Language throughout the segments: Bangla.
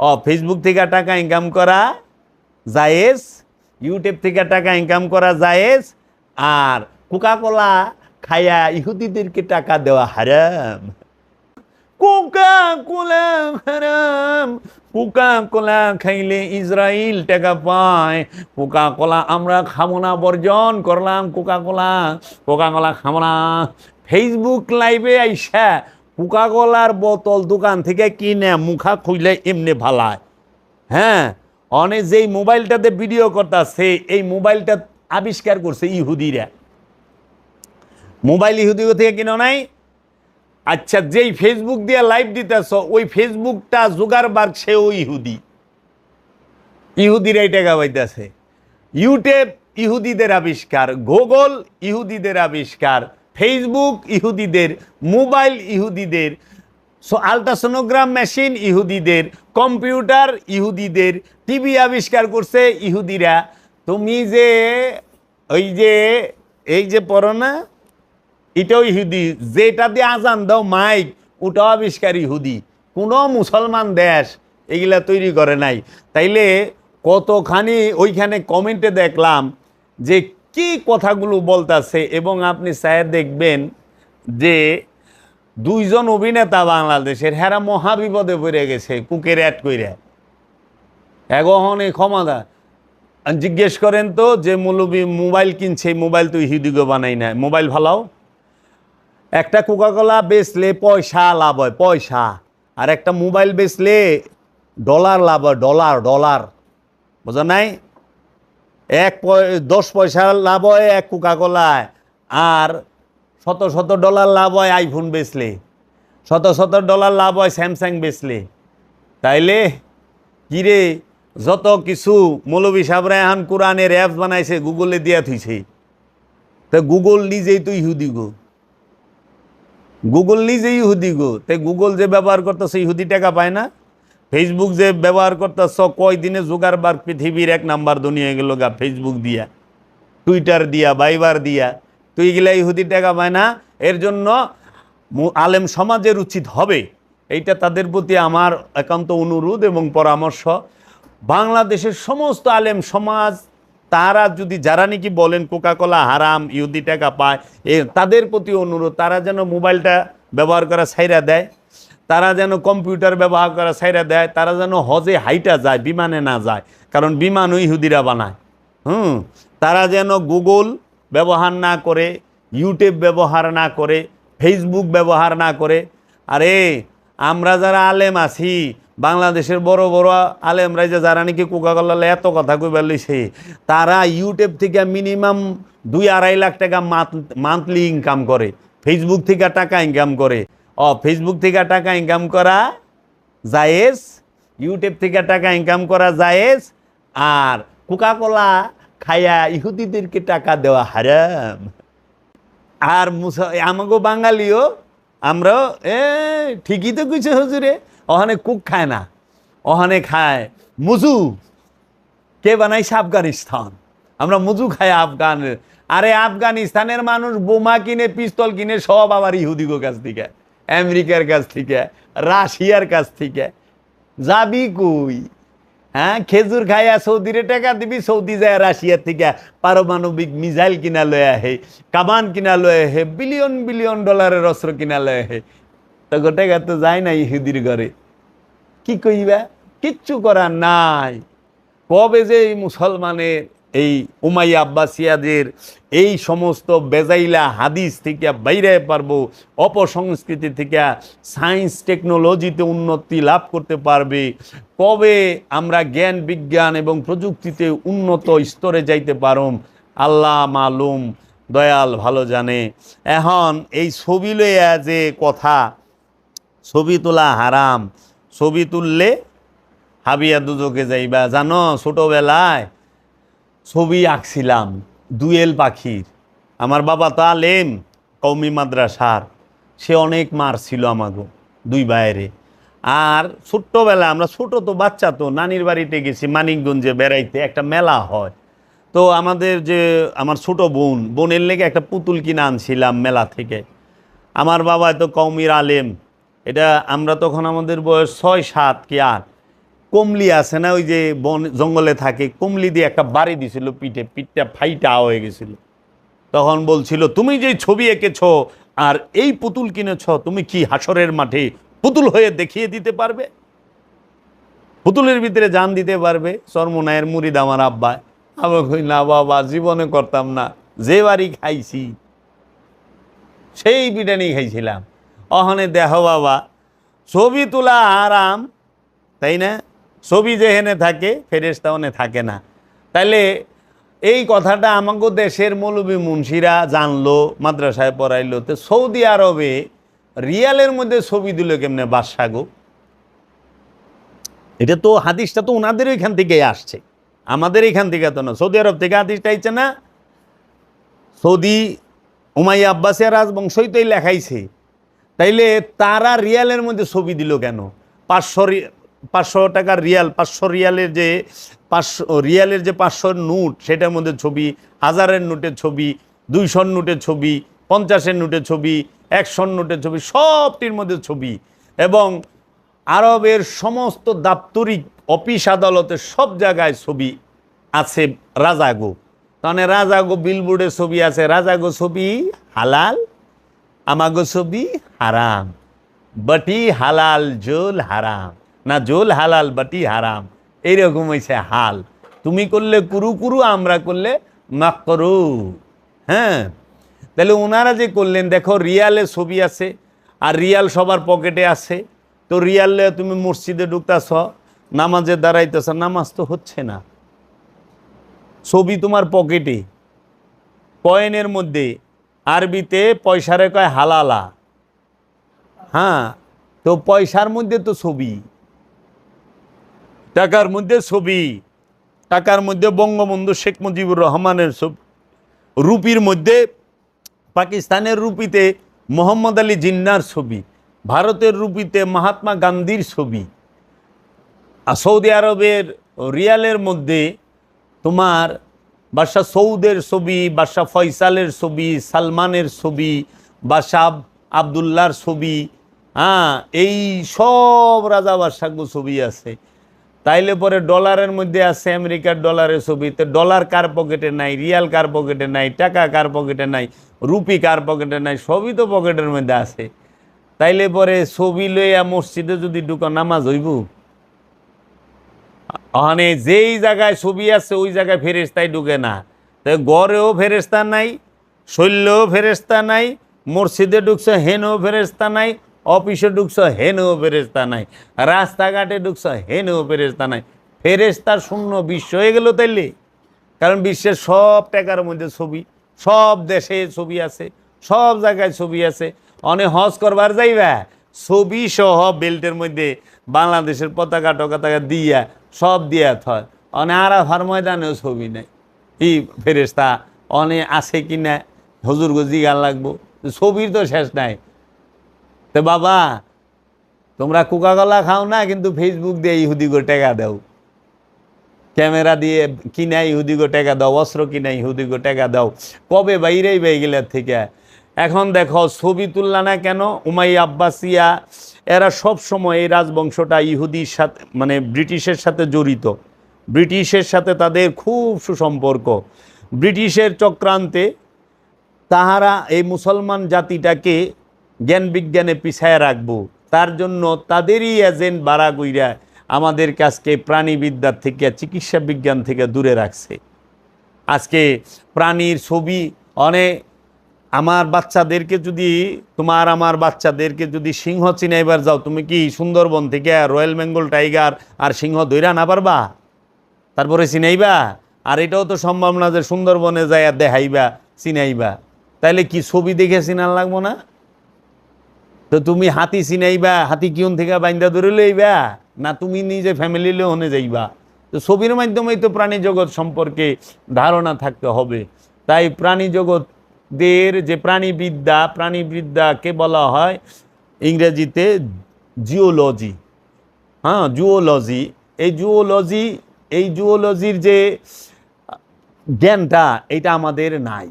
ও ফেসবুক থেকে টাকা ইনকাম করা জায়েজ ইউটিউব থেকে টাকা ইনকাম করা জায়েজ, আর কোকা কোলা খায়া ইহুদিদেরকে টাকা দেওয়া হারাম। কোকা কোলা হারাম। কোকা কোলা খাইলে ইসরায়েল টাকা পায়। কোকা কোলা আমরা খাব না, বর্জন করলাম কোকা কোলা কোকা কোলা খাব না। ফেসবুক লাইভে আইসা কোকা কোলার বোতল দোকান থেকে কিনে মুখা খুইলে এমনি ভালায়। হ্যাঁ? অনেক যেই মোবাইলটাতে ভিডিও করতেছে, এই মোবাইলটা আবিষ্কার করছে ইহুদিরা। মোবাইল ইহুদি থেকে কিনো নাই? আচ্ছা যেই ফেসবুক দিয়ে লাইভ দিতেছ, ওই ফেসবুকটা জোগাড়বার্গ সেও ইহুদি। ইহুদিরাই টাকা পাইতেছে। ইউটিউব ইহুদিদের আবিষ্কার গুগল ইহুদিদের আবিষ্কার ফেসবুক ইহুদিদের, মোবাইল ইহুদিদের, সো আলট্রাসোনোগ্রাম মেশিন ইহুদিদের, কম্পিউটার ইহুদিদের, টিভি আবিষ্কার করছে ইহুদিরা। তুমি যে ওই যে, এই যে পড়ো না, এটাও ইহুদি। যেটা দিয়ে আজান দাও, মাইক, ওটাও আবিষ্কার ইহুদি। কোনো মুসলমান দেশ এগুলা তৈরি করে নাই। তাইলে কতখানি ওইখানে কমেন্টে দেখলাম যে কি কথাগুলো বলতাছে এবং আপনি চায় দেখবেন যে দুইজন অভিনেতা বাংলাদেশের হেরা মহাবিপদে পড়ে গেছে কুকের অ্যাড কইরা। এগহনে ক্ষমতা জিজ্ঞেস করেন তো যে মৌলবী মোবাইল কিনছে, মোবাইল তো ইহুদিগো বানাই না মোবাইল ভালাও একটা কোকাকোলা বেচলে পয়সা লাভ হয়, পয়সা। আর একটা মোবাইল বেচলে ডলার লাভ হয়, ডলার ডলার। বোঝা নাই? এক দশ পয়সা লাভ হয় এক কোকাকোলায় আর শত শত ডলার লাভ হয় আইফোন বেচলে। শত শত ডলার লাভ হয় স্যামসাং বেচলে। তাইলে কিরে যত কিছু মৌলবী সাহেবরা এখন কোরআনের অ্যাপস বানাইছে গুগলে দিয়া থুইছে। তো গুগল নিজেই তো ইহুদি গো। গুগল নিজেই ইহুদি গো। তাই গুগল যে ব্যবহার করতেছে, ইহুদি টাকা পায় না? ফেসবুক যে ব্যবহার করতেছ কয় দিনে জোগাড়বার পৃথিবীর এক নাম্বার দুনিয়া গেল গা ফেসবুক দিয়া টুইটার দিয়া বাইবার দিয়া। তো এগুলা ইহুদি টাকা পায় না, এর জন্য আলেম সমাজের উচিত হবে। এইটা তাদের প্রতি আমার একান্ত অনুরোধ এবং পরামর্শ। বাংলাদেশের সমস্ত আলেম সমাজ, তারা যদি যারা নাকি বলেন কোকাকোলা হারাম, ইহুদি টাকা পায়, এ তাদের প্রতি অনুরোধ, তারা যেন মোবাইলটা ব্যবহার করা ছাইরা দেয়। তারা যেন কম্পিউটার ব্যবহার করা ছাইরা দেয়, তারা যেন হজে হাইটা যায়, বিমানে না যায়, কারণ বিমানও ইহুদিরা বানায়। হুম, তারা যেন গুগল ব্যবহার না করে, ইউটিউব ব্যবহার না করে, ফেসবুক ব্যবহার না করে। আরে, আমরা যারা আলেম আছি, বাংলাদেশের বড় বড় আলেমরা যে যারা নাকি কোকাকোলা এত কথা কইবার লইছে, তারা ইউটিউব থেকে মিনিমাম দুই আড়াই লাখ টাকা মান্থলি ইনকাম করে, ফেসবুক থেকে টাকা ইনকাম করে। ও ফেসবুক থেকে টাকা ইনকাম করা জায়েজ ইউটিউব থেকে টাকা ইনকাম করা জায়েজ, আর কোকাকোলা খায়া ইহুদিদেরকে টাকা দেওয়া হারাম। আর আমাকে বাঙালিও, আমরাও, এ, ঠিকই তো কিছু হুজুরে ওখানে কুক খায় না ওখানে খায় মুজু। কে বানাইছে আফগানিস্তান? আমরা মুজু খাই আফগান। আরে আফগানিস্তানের মানুষ বোমা কিনে, পিস্তল কিনে, সব আবার ইহুদিগো কাছ থেকে। আমেরিকার কাছ থেকে, রাশিয়ার কাছ থেকে। যাবি কই? হ্যাঁ খেজুর খাইয়া সৌদিরে টাকা দিবি, সৌদি যায় রাশিয়ার থেকে পারমাণবিক মিসাইল কিনা লয়ে আহে কামান কিনা লয়ে আহে, বিলিয়ন বিলিয়ন ডলারের অস্ত্র কিনা লয়ে আহে। তো গোটাকা তো যায় না ইহুদির ঘরে। কি কইবা? কিচ্ছু করার নাই। কবে যে এই মুসলমানের এই উমাইয়া আব্বাসিয়াদের এই সমস্ত বেজাইলা হাদিস থেকে বাইরে পারব, অপসংস্কৃতি থেকে সায়েন্স টেকনোলজিতে উন্নতি লাভ করতে পারবে, কবে আমরা জ্ঞান, বিজ্ঞান এবং প্রযুক্তিতে উন্নত স্তরে যাইতে পারম? আল্লাহ মালুম, দয়াল ভালো জানে। এখন এই ছবি লইয়া যে কথা, ছবি তোলা হারাম, ছবি তুললে হাবিয়া দুজকে যাইবা। জানো, ছোটোবেলায় ছবি আঁকছিলাম, দুয়েল পাখির। আমার বাবা তো আলেম কৌমি মাদ্রাসার। সে অনেক মার ছিল আমাকে দুই বাইরে আর ছোট্টবেলা আমরা ছোট তো বাচ্চা তো, নানির বাড়িতে গেছি মানিকগঞ্জে বেড়াইতে, একটা মেলা হয়। তো আমাদের যে আমার ছোট বোন, বোনের লেগে একটা পুতুল কিনে আনছিলাম মেলা থেকে। আমার বাবা তো কৌমির আলেম, এটা আমরা তখন আমাদের বয়স ছয়, সাত কি আট। কমলি আছে না, ওই যে বন, জঙ্গলে থাকে, কমলি দিয়ে একটা বাড়ি দিছিল পিঠে, পিঠটা ফাইটা হয়ে গেছিল। তখন বলছিল, তুমি যে ছবি এঁকেছ আর এই পুতুল কিনেছ, তুমি কি হাসরের মাঠে পুতুল হয়ে দেখিয়ে দিতে পারবে? পুতুলের ভিতরে জান দিতে পারবে চর্মনায়ের মুড়িদ আমার আব্বা। আবার কই, না বাবা, জীবনে করতাম না, যে বাড়ি খাইছি, সেই বিরিয়ানি খাইছিলাম। অহনে দেহ বাবা, ছবি তোলা আরাম, তাই না? ছবি যেহেনে থাকে ফেরেস্তা ওনে থাকে না। তাইলে এই কথাটা আমাকে দেশের মৌলবী মুন্সিরা জানলো, মাদ্রাসায় পড়াইলো। তো সৌদি আরবে রিয়ালের মধ্যে ছবি দিল কেমনে বাদশাগো এটা তো হাদিসটা তো ওনাদের এখান থেকেই আসছে। আমাদের এখান থেকে তো না, সৌদি আরব থেকে হাদিসটা আইছে না? সৌদি উমাইয়া আব্বাসিয়া রাজবংশই তো লেখাইছে। তাইলে তারা রিয়ালের মধ্যে ছবি দিল কেন? পাঁচশো পাঁচশো টাকার রিয়াল, পাঁচশো রিয়ালের যে পাঁচশো, রিয়ালের যে পাঁচশো নোট, সেটার মধ্যে ছবি, হাজারের নোটের ছবি, দুইশোর নোটের ছবি, পঞ্চাশের নোটের ছবি, একশোর নোটের ছবি, সবটির মধ্যে ছবি। এবং আরবের সমস্ত দাপ্তরিক অফিস আদালতের সব জায়গায় ছবি আছে রাজাগো। তাহলে রাজাগো বিলবোর্ডে ছবি আছে। রাজাগো ছবি হালাল, আমাগো ছবি হারাম। বাটি হালাল, জোল হারাম। না জোল হালাল, বাটি হারাম। এইরকম হয়েছে হাল। তুমি করলে কুরু কুরু, আমরা করলে মাকরু। হ্যাঁ? তাহলে ওনারা যে করলেন, দেখো রিয়ালে ছবি আছে, আর রিয়াল সবার পকেটে আছে। তো রিয়ালে তুমি মসজিদে ঢুকতেছ, নামাজে দাঁড়াইতেছ, নামাজ তো হচ্ছে না। ছবি তোমার পকেটে। কয়েনের মধ্যে। আরবিতে পয়সারে কয় হালালা। হ্যাঁ? তো পয়সার মধ্যে তো ছবি। টাকার মধ্যে ছবি, টাকার মধ্যে বঙ্গবন্ধু শেখ মুজিবুর রহমানের ছবি, রুপির মধ্যে পাকিস্তানের রুপিতে মোহাম্মদ আলী জিন্নার ছবি, ভারতের রুপিতে মহাত্মা গান্ধীর ছবি, আর সৌদি আরবের রিয়ালের মধ্যে তোমার বাদশাহ সৌদের ছবি, বাদশাহ ফয়সালের ছবি, সালমানের ছবি, বাদশাহ আবদুল্লার ছবি হ্যাঁ এই সব রাজা বাদশাহ ছবি আছে। তাইলে পরে ডলারের মধ্যে আছে আমেরিকার ডলারের ছবি। তো ডলার কার পকেটে নাই, রিয়াল কার পকেটে নাই, টাকা কার পকেটে নাই, রুপি কার পকেটে নাই, সবই তো পকেটের মধ্যে আছে। তাইলে পরে ছবি লইয়া মসজিদে যদি ঢুকো, নামাজ হইব? মানে যেই জায়গায় ছবি আছে, ওই জায়গায় ফেরেস্তাই ঢুকে না। তাই গড়েও ফেরেস্তা নাই, শৈল্যও ফেরেস্তা নাই, মসজিদে ঢুকছে হেনও ফেরেস্তা নাই অফিসে ঢুকছ, হেনও ফেরেস্তা নাই। রাস্তাঘাটে ঢুকছ, হেনও ফেরেস্তা নাই। ফেরেস্তার শূন্য বিশ্ব হয়ে গেল তাইলে। কারণ বিশ্বের সব টাকার মধ্যে ছবি, সব দেশে ছবি আছে, সব জায়গায় ছবি আছে। অনেক হজ করবার যাইবা, ছবি সহ বেল্টের মধ্যে বাংলাদেশের পতাকা টকাতাকা দিয়া, সব দিয়া থয়। অনে আরাফার ময়দানেও ছবি নাই। ই ফেরেস্তা অনে আছে কি না হজুর গজি গান লাগবো। ছবির তো শেষ নাই। তো বাবা, তোমরা কোকা কলা খাও না, কিন্তু ফেসবুক দিয়ে ইহুদি গো টাকা দাও। ক্যামেরা দিয়ে কিনা ইহুদি গো টাকা দাও, অস্ত্র কিনা ইহুদি গো টাকা দাও। কবে বাইরেই বাই গেলে থেকে? এখন দেখো, ছবি তুললা না কেন? উমাই আব্বাসিয়া, এরা সব সময় এই রাজবংশটা ইহুদির সাথে মানে ব্রিটিশের সাথে জড়িত। ব্রিটিশের সাথে তাদের খুব সুসম্পর্ক। ব্রিটিশের চক্রান্তে তাহারা এই মুসলমান জাতিটাকে জ্ঞান বিজ্ঞানে পিছায় রাখব। তার জন্য তাদেরই এজেন্ট বাড়া গইরা আমাদের কাছকে প্রাণীবিদ্যার থেকে, চিকিৎসা বিজ্ঞান থেকে দূরে রাখছে। আজকে প্রাণীর ছবি অনেক আমার বাচ্চাদেরকে যদি, তোমার আমার বাচ্চাদেরকে যদি সিংহ চিনাইবার যাও, তুমি কি সুন্দরবন থেকে রয়্যাল বেঙ্গল টাইগার আর সিংহ দৈরা না পারবা? তারপরে চিনাইবা? আর এটাও তো সম্ভব না যে সুন্দরবনে যাই দেখাইবা, চিনাইবা। তাইলে কি ছবি দেখে চিনার লাগবো না? তো তুমি হাতি চিনাইবা হাতি কিউন থেকে বাইন্দা ধরে লইবা, না তুমি নিজে ফ্যামিলি লোহনে যাইবা? তো ছবির মাধ্যমেই তো প্রাণী জগৎ সম্পর্কে ধারণা থাকতে হবে। তাই প্রাণী জগৎদের যে প্রাণীবিদ্যা, প্রাণীবিদ্যাকে বলা হয় ইংরেজিতে জিওলজি হ্যাঁ জুওলজি এই জুওলজি এই জুওলজির যে জ্ঞানটা এটা আমাদের নাই।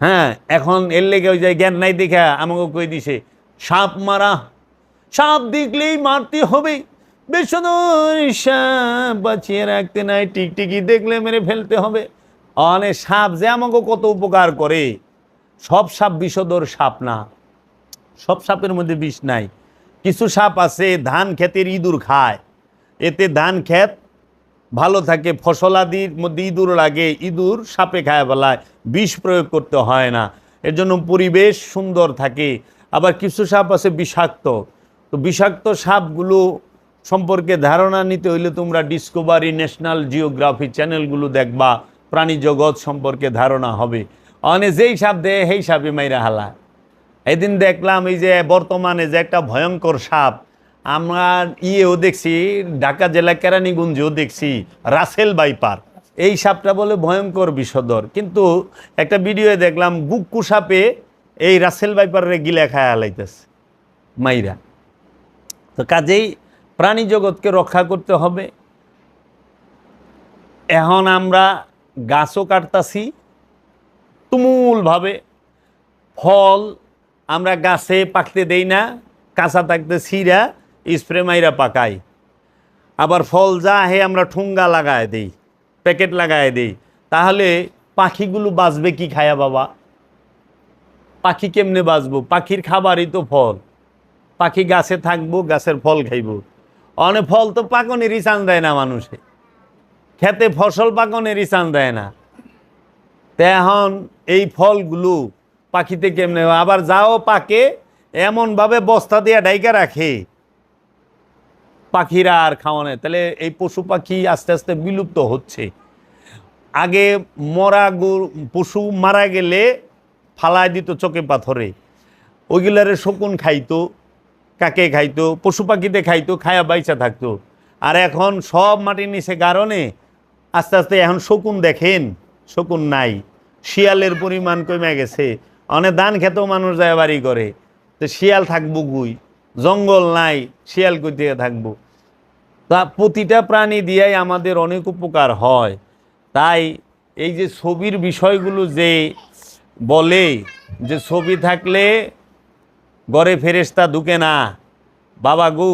হ্যাঁ এখন এর লেগে ওই যে জ্ঞান নাই দেখা আমাকে কই দিছে, সাপ মারা, সাপ দেখলেই মারতে হবে। বিষধর সাপ বাঁচিয়ে রাখতে নাই, টিকটিকি দেখলে মেরে ফেলতে হবে। অনেক সাপ যে আমাকে কত উপকার করে, সব সাপ বিষধর সাপ না। সব সাপের মধ্যে বিষ নাই। কিছু সাপ আছে, ধান ক্ষেতের ইঁদুর খায়। এতে ধান ক্ষেত ভালো থাকে ফসলাদির মধ্যে ইঁদুর লাগে, ইঁদুর সাপে খায় বেলায়, বিষ প্রয়োগ করতে হয় না। এর জন্য পরিবেশ সুন্দর থাকে। আবার কিছু সাপ আছে বিষাক্ত। তো বিষাক্ত সাপগুলো সম্পর্কে ধারণা নিতে হইলে তোমরা ডিসকভারি ন্যাশনাল জিওগ্রাফি চ্যানেলগুলো দেখবা। প্রাণী জগৎ সম্পর্কে ধারণা হবে। অনে যেই সাপ দেয় সেই সাপে মাইরা হালা এদিন দেখলাম এই যে বর্তমানে যে একটা ভয়ঙ্কর সাপ আমরা ইয়েও দেখছি, ঢাকা জেলা কেরানীগঞ্জেও দেখছি, রাসেল বাইপার। এই সাপটা বলে ভয়ঙ্কর বিষধর। কিন্তু একটা ভিডিওয়ে দেখলাম গুক্কু সাপে এই রাসেল বাইপারে গিলা খায় হালাইতেছে মাইরা। তো কাজেই প্রাণী জগৎকে রক্ষা করতে হবে। এখন আমরা গাছও কাটতাছি, তুমুলভাবে। ফল আমরা গাছে পাকতে দেই না, কাঁচা থাকতে ছিঁড়া। স্প্রে মাইরা পাকাই। আবার ফল যা হে আমরা ঠুঙ্গা লাগায় দেই, প্যাকেট লাগায় দেই। তাহলে পাখিগুলো বাঁচবে কি খায়া বাবা? পাখি কেমনে বাঁচবো? পাখির খাবারই তো ফল। পাখি গাছে থাকব, গাছের ফল খাইবো। অনেক ফল তো পাকনেরই চান দেয় না মানুষে। খেতে ফসল পাকনেরই চান দেয় না। তা এখন এই ফলগুলো পাখিতে কেমনে? আবার যাও পাকে, এমনভাবে বস্তা দিয়ে ডাইকা রাখে। পাখিরা আর খাওয়ানো তাহলে এই পশু পাখি আস্তে আস্তে বিলুপ্ত হচ্ছে। আগে মরা পশু মারা গেলে ফালায় দিত চোখে পাথরে। ওইগুলারে শকুন খাইতো, কাকে খাইতো? পশু পাখিতে খাইতো, খায়া বাইচা থাকতো। আর এখন সব মাটির নিচে কারণে আস্তে আস্তে এখন শকুন দেখেন, শকুন নাই। শিয়ালের পরিমাণ কমে গেছে। অনেক ধান খেতেও মানুষ যায় বাড়ি করে তো শিয়াল থাকব গুই জঙ্গল নাই, শিয়াল কই থেকে থাকব। তা প্রতিটা প্রাণী দিয়াই আমাদের অনেক উপকার হয়। তাই এই যে ছবির বিষয়গুলো যে বলে যে ছবি থাকলে গড়ে ফেরেস্তা ঢুকে না, বাবা গু,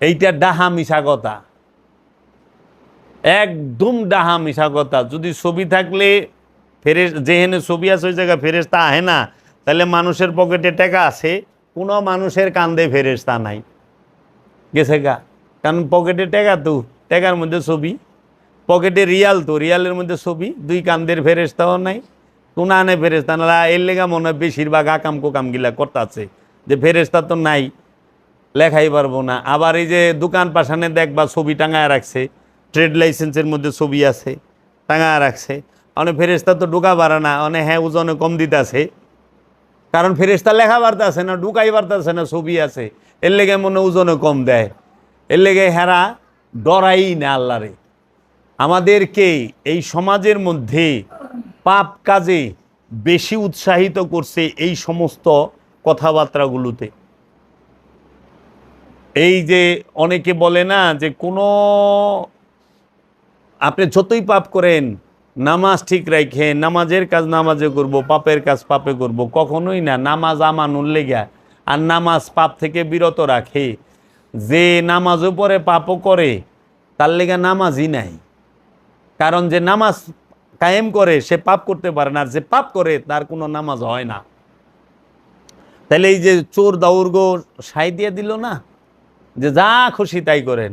এইটা ডাহা মিশা কথা। একদম ডাহা মিশা কথা। যদি ছবি থাকলে ফেরেস যেহেনে ছবি আছে ওই জায়গায় ফেরেস্তা আহে না, তাহলে মানুষের পকেটে টাকা আছে, কোনো মানুষের কান্দে ফেরেস্তা নাই। গেছে গা। কারণ পকেটে টাকা তো, টাকার মধ্যে ছবি। পকেটে রিয়াল তো রিয়ালের মধ্যে ছবি। দুই কান্দের ফেরেস্তাও নাই, কোন আনে ফেরেস্তা না। এর লেগা মনে হয় বেশিরভাগ আকাম কোকাম গিলা করতেছে। যে ফেরেস্তা তো নাই, লেখাই পারব না। আবার এই যে দোকান পাশানে দেখবা ছবি টাঙায় রাখছে ট্রেড লাইসেন্সের মধ্যে ছবি আছে, টাঙায় রাখছে। অনেক ফেরেস্তা তো ঢুকা পারে না অনেক হ্যাঁ ওজনে কম দিতেছে। কারণ ফেরেস্তা লেখা বার্তাছে না, ঢুকাই বার্তাছে না, ছবি আছে। এর লেগে মনে ওজনে কম দেয়। এর লেগে হেরা ডরাই না আল্লাহরে। আমাদেরকে এই সমাজের মধ্যে পাপ কাজে বেশি উৎসাহিত করছে এই সমস্ত কথাবার্তাগুলোতে? এই যে অনেকে বলে না যে কোনো আপনি যতই পাপ করেন, নামাজ ঠিক রাখে নামাজের কাজ নামাজে করব, পাপের কাজ পাপে করব, কখনোই না। নামাজ আমানুর লেগা আর নামাজ পাপ থেকে বিরত রাখে। যে নামাজ উপরে পাপও করে, তার লেগে নামাজই নাই। কারণ যে নামাজ কায়েম করে, সে পাপ করতে পারে না। আর যে পাপ করে, তার কোনো নামাজ হয় না। তাহলে এই যে চোর দাউর্গ সাই দিয়ে দিল না, যে যা খুশি তাই করেন।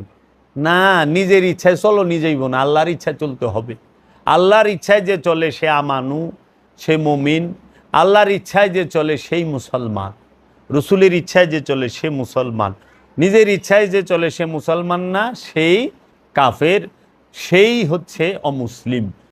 না, নিজের ইচ্ছায় চলো, নিজেই বোন, আল্লাহর ইচ্ছায় চলতে হবে। আল্লাহর ইচ্ছায় যে চলে সে আমানু, সে মমিন। আল্লাহর ইচ্ছায় যে চলে সেই মুসলমান। রসুলের ইচ্ছায় যে চলে সে মুসলমান। নিজের ইচ্ছায় যে চলে সে মুসলমান না, সেই কাফের, সেই হচ্ছে অমুসলিম।